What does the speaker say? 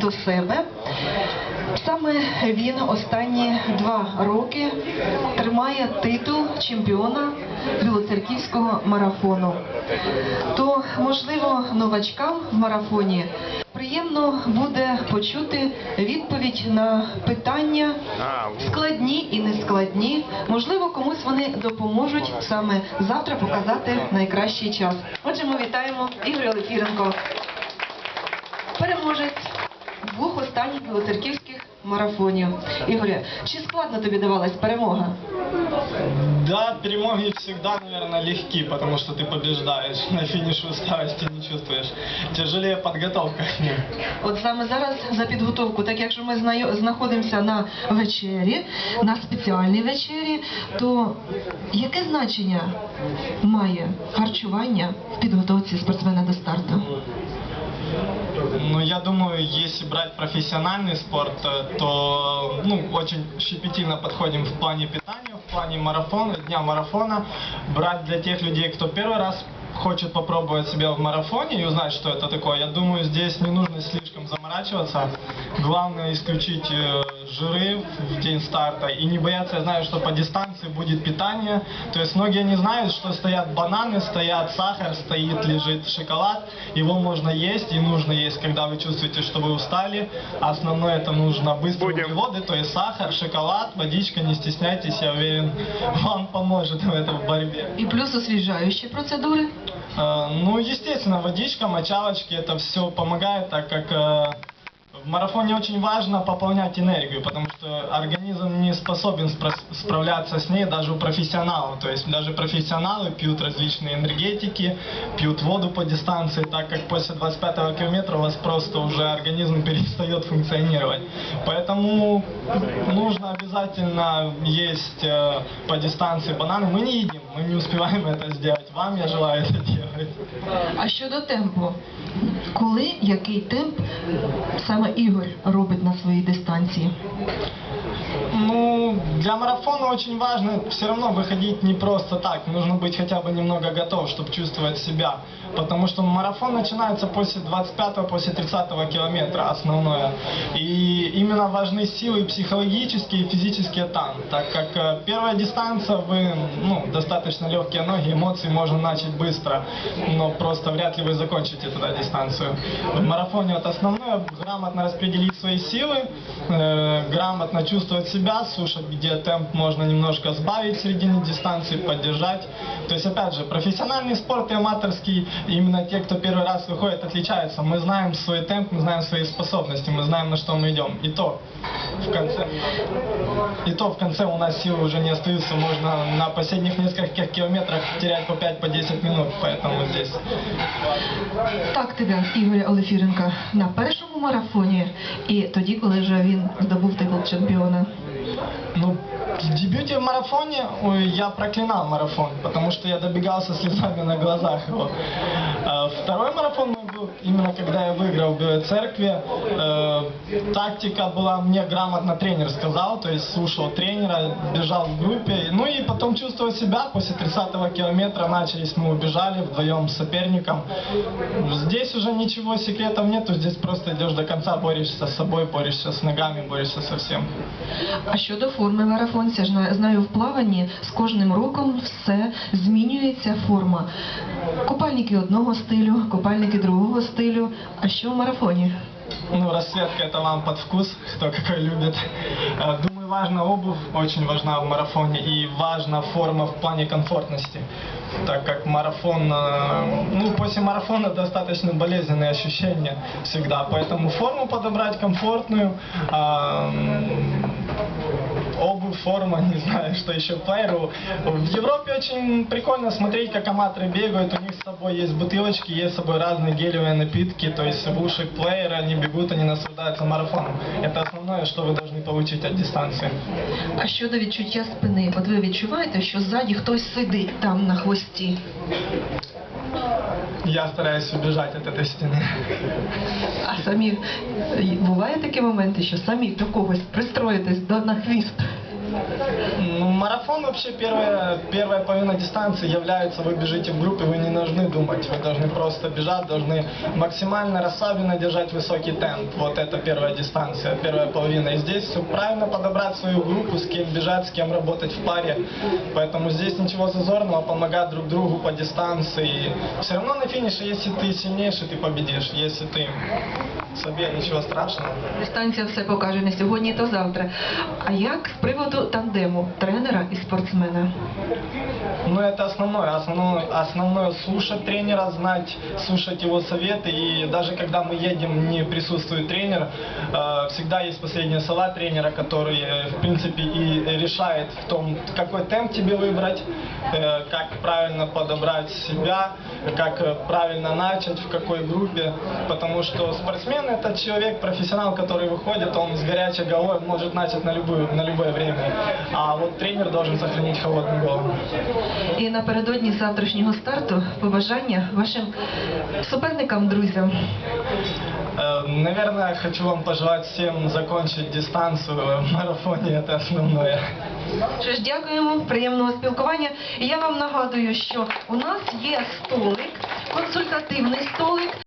до себе. Саме він останні два роки тримає титул чемпіона Білоцерківського марафону. То, можливо, новачкам в марафоні приємно буде почути відповідь на питання складні і нескладні. Можливо, комусь вони допоможуть саме завтра показати найкращий час. Отже, ми вітаємо Ігоря Лефіренко переможець двох останніх білоцерківських марафонів. Ігоря, чи складно тобі давалась перемога? Да, перемоги всегда, наверное, легки, потому что ты побеждаешь. На финише усталости не чувствуешь. Тяжелее подготовка к ним. От саме зараз за підготовку, так якщо ми знаю- знаходимося на вечері, на спеціальній вечері, то яке значення має харчування в підготовці спортсмена до старту? Я думаю, если брать профессиональный спорт, э, то ну, очень щепетильно подходим в плане питания, в плане марафона, дня марафона. Брать для тех людей, кто первый раз хочет попробовать себя в марафоне и узнать, что это такое, я думаю, здесь не нужно слишком заморачиваться. Главное исключить э, жиры в день старта и не бояться, я знаю, что по дистанции будет питание. То есть многие не знают, что стоят бананы, стоят сахар, стоит, лежит шоколад. Его можно есть и нужно есть, когда вы чувствуете, что вы устали. А Основное это нужно быстрые Будем. углеводы, то есть сахар, шоколад, водичка, не стесняйтесь, я уверен, вам поможет в этой борьбе. І плюс освіжаючі процедури. Э, Ну, естественно, водичка, мочалочки, это все помогает, так как э, в марафоне очень важно пополнять энергию, потому что организм не способен спра- справляться с ней даже у профессионалов. То есть даже профессионалы пьют различные энергетики, пьют воду по дистанции, так как после 25 километра у вас просто уже организм перестает функционировать. Поэтому нужно обязательно есть э, по дистанции бананы. Мы не едим, мы не успеваем это сделать. Вам я желаю это делать. А щодо темпу, коли який темп саме Ігор робить на своїй дистанції? Ну, для марафона очень важно все равно выходить не просто так. Нужно быть хотя бы немного готов, чтобы чувствовать себя. Потому что марафон начинается после 25-го, после 30-го километра основное. И именно важны силы психологические и физические там. Так как э, первая дистанция, вы, ну, достаточно легкие ноги, эмоции можно начать быстро. Но просто вряд ли вы закончите туда дистанцию. В марафоне вот основное грамотно распределить свои силы, э, грамотно чувствовать себя, слушать, где темп можно немножко сбавить в середине дистанции, поддержать. То есть, опять же, профессиональный спорт и аматорский, именно те, кто первый раз выходит, отличаются. Мы знаем свой темп, мы знаем свои способности, мы знаем, на что мы идем. И то в конце, и то в конце у нас силы уже не остаются. Можно на последних нескольких километрах терять по 5-10 по 10 минут, поэтому здесь Так тебе, Ігоря Олефіренка, на першому марафоні і тоді, коли вже він здобув титул чемпіона. Ну, в дебюте в марафоне ой, я проклинал марафон, потому что я добегал со слезами на глазах его. А Второй марафон мой был именно когда я выиграл в Белой Церкви. Э, Тактика была мне грамотно тренер сказал, то есть слушал тренера, бежал в группе. Ну и потом чувствовал себя после 30-го километра, начались, мы убежали вдвоем с соперником. Здесь уже ничего секретов нету, здесь просто идешь до конца, борешься с собой, борешься с ногами, борешься со всем. А щодо форми марафонця, ж на- знаю, в плаванні з кожним роком все змінюється форма. Купальники одного стилю, купальники другого стилю. А що в марафоні? Ну, расцветка это вам под вкус, кто какой любит. Э, Думаю, важна обувь, очень важна в марафоне, и важна форма в плане комфортности. Так как марафон, э, ну, после марафона достаточно болезненные ощущения всегда, поэтому форму подобрать комфортную, обувь, форма, не знаю, что еще, плееру. В Европе очень прикольно смотреть, как аматоры бегают, у них с собой есть бутылочки, есть с собой разные гелевые напитки, то есть в уши плеера, они бегут, они наслаждаются марафоном. Это основное, что вы должны получить от дистанции. А щодо відчуття спини, от ви відчуваєте, що ззаді хтось сидить там на хвості? Я стараюсь убежать от этой стены. А самі е, буває такі моменти, що самі до когось пристроїтесь до на хвіст? Ну, марафон вообще первая, первая половина дистанции является, вы бежите в группе, вы не должны думать, вы должны просто бежать, должны максимально расслабленно держать высокий темп. Вот это первая дистанция, первая половина. И здесь правильно подобрать свою группу, с кем бежать, с кем работать в паре. Поэтому здесь ничего зазорного, помогать друг другу по дистанции. Все равно на финише, если ты сильнейший, ты победишь. Если ты себе, ничего страшного. Дистанція все покаже не сьогодні, то завтра. А як з приводу тандему тренера і спортсмена? Ну, это основное. Основное, основное слушать тренера, знать, слушать его советы. И даже когда мы едем, не присутствует тренер, э, всегда есть последние слова тренера, который, э, в принципе, и решает в том, какой темп тебе выбрать, э, как правильно подобрать себя, как э, правильно начать, в какой группе. Потому что спортсмен это человек, профессионал, который выходит, он с горячей головой он может начать на, любую, на любое время. А вот тренер должен сохранить холодную голову. І напередодні завтрашнього старту побажання вашим суперникам, друзям. Э, Наверное, хочу вам пожелать всем закончить дистанцию в марафоне, это основное. Що ж, дякуємо, приємного спілкування. І я вам нагадую, що у нас є столик, консультативний столик.